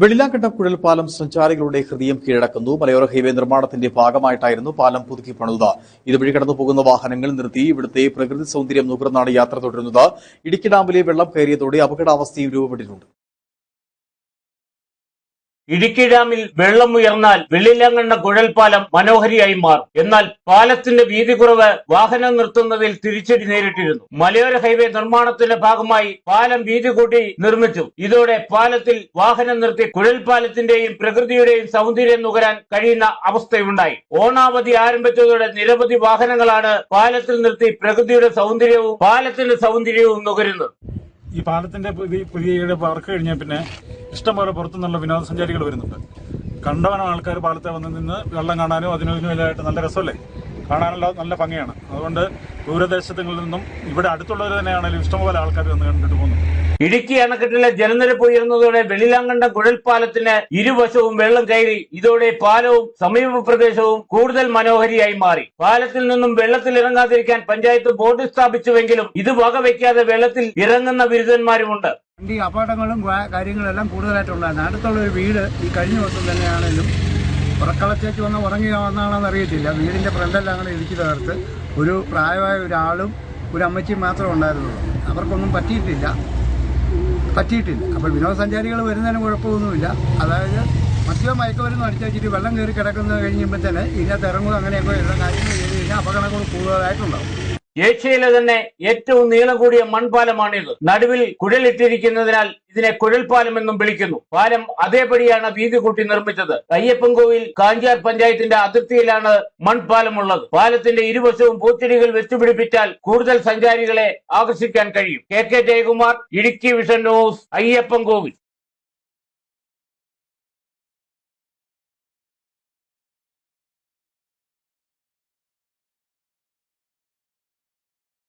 വെള്ളിലാങ്കണ്ടം കുഴൽപാലം സഞ്ചാരികളുടെ ഹൃദയം കീഴടക്കുന്നു. മലയോര ഹൈവേ നിർമ്മാണത്തിന്റെ ഭാഗമായിട്ടായിരുന്നു പാലം പുതുക്കി പണിത് ഇതുവഴി കടന്നു പോകുന്ന വാഹനങ്ങൾ നിർത്തി ഇവിടുത്തെ പ്രകൃതി സൗന്ദര്യം നുകർന്നാണ് യാത്ര തുടരുന്നത്. ഇടുക്കി ഡാമിലെ വെള്ളം കയറിയതോടെ അപകടാവസ്ഥയും രൂപപ്പെട്ടിട്ടുണ്ട്. ഇടുക്കി ഡാമിൽ വെള്ളം ഉയർന്നാൽ വെള്ളിലങ്ങണ്ണ കുഴൽപ്പാലം മനോഹരിയായി മാറും. എന്നാൽ പാലത്തിന്റെ വീതി കുറവ് വാഹനം നിർത്തുന്നതിൽ തിരിച്ചടി നേരിട്ടിരുന്നു. മലയോര ഹൈവേ നിർമ്മാണത്തിന്റെ ഭാഗമായി പാലം വീതി കൂട്ടി നിർമ്മിച്ചു. ഇതോടെ പാലത്തിൽ വാഹനം നിർത്തി കുഴൽപ്പാലത്തിന്റെയും പ്രകൃതിയുടെയും സൗന്ദര്യം നുകരാൻ കഴിയുന്ന അവസ്ഥയുണ്ടായി. ഓണാവധി ആരംഭിച്ചതോടെ നിരവധി വാഹനങ്ങളാണ് പാലത്തിൽ നിർത്തി പ്രകൃതിയുടെ സൗന്ദര്യവും പാലത്തിന്റെ സൗന്ദര്യവും നുകരുന്നത്. ഈ പാലത്തിന്റെ പുതിയ വർക്ക് കഴിഞ്ഞ പിന്നെ ഇഷ്ടംപോലെ പുറത്തുനിന്നുള്ള വിനോദസഞ്ചാരികൾ വരുന്നുണ്ട്. കണ്ടവനം ആൾക്കാർ പാലത്തെ വന്ന് നിന്ന് വെള്ളം കാണാനും അതിനും നല്ല രസമല്ലേ? കാണാനുള്ള നല്ല ഭംഗിയാണ്. അതുകൊണ്ട് ദൂരദേശങ്ങളിൽ നിന്നും ഇവിടെ അടുത്തുള്ളവർ തന്നെയാണെങ്കിലും ഇഷ്ടംപോലെ ആൾക്കാർ വന്ന് കണ്ടിട്ട് പോകുന്നു. ഇടുക്കി അണക്കെട്ടിലെ ജലനിരപ്പ് ഉയർന്നതോടെ വെളിലാങ്കണ്ടം കുഴൽപ്പാലത്തിന് ഇരുവശവും വെള്ളം കയറി ഇതോടെ പാലവും സമീപ പ്രദേശവും കൂടുതൽ മനോഹരിയായി മാറി. പാലത്തിൽ നിന്നും വെള്ളത്തിൽ ഇറങ്ങാതിരിക്കാൻ പഞ്ചായത്ത് ബോർഡ് സ്ഥാപിച്ചുവെങ്കിലും ഇത് വകവയ്ക്കാതെ വെള്ളത്തിൽ ഇറങ്ങുന്ന ബിരുദന്മാരുമുണ്ട്. ഈ അപകടങ്ങളും കാര്യങ്ങളെല്ലാം കൂടുതലായിട്ടുണ്ടായിരുന്നു അടുത്തുള്ള ഒരു വീട് ഈ കഴിഞ്ഞ ദിവസം തന്നെയാണെങ്കിലും ഉറക്കളത്തേക്ക് വന്ന് ഉറങ്ങി വന്നാണെന്ന് അറിയത്തില്ല. വീടിന്റെ ഫ്രണ്ടെല്ലാം അങ്ങനെ ഇടിച്ചു തകർത്ത് ഒരു പ്രായമായ ഒരാളും ഒരു അമ്മച്ചിയും മാത്രമേ ഉണ്ടായിരുന്നുള്ളൂ. അവർക്കൊന്നും പറ്റിയിട്ടില്ല. പറ്റിയിട്ടില്ല. അപ്പോൾ വിനോദസഞ്ചാരികൾ വരുന്നതിന് കുഴപ്പമൊന്നുമില്ല. അതായത് മദ്യം മയക്കുമരുന്ന് അടിച്ചു വെള്ളം കയറി കിടക്കുന്നത് കഴിയുമ്പോൾ തന്നെ ഇതിനകത്ത് ഇറങ്ങുക അങ്ങനെയൊക്കെ എല്ലാ കാര്യങ്ങൾ ചെയ്ത് കഴിഞ്ഞാൽ അപകടങ്ങൾ കൂടുതലായിട്ടുണ്ടാവും. ഏഷ്യയിലെ തന്നെ ഏറ്റവും നീളം കൂടിയ മൺപാലമാണിത്. നടുവിൽ കുഴലിട്ടിരിക്കുന്നതിനാൽ ഇതിനെ കുഴൽപാലം എന്നും വിളിക്കുന്നു. പാലം അതേപടിയാണ് വീതി കൂട്ടി നിർമ്മിച്ചത്. അയ്യപ്പൻകോവിൽ കാഞ്ചാർ പഞ്ചായത്തിന്റെ അതിർത്തിയിലാണ് മൺപാലമുള്ളത്. പാലത്തിന്റെ ഇരുവശവും പൂച്ചെടികൾ വെച്ചുപിടിപ്പിച്ചാൽ കൂടുതൽ സഞ്ചാരികളെ ആകർഷിക്കാൻ കഴിയും. K K Jayakumar Idukki Vision News Ayyappancoil.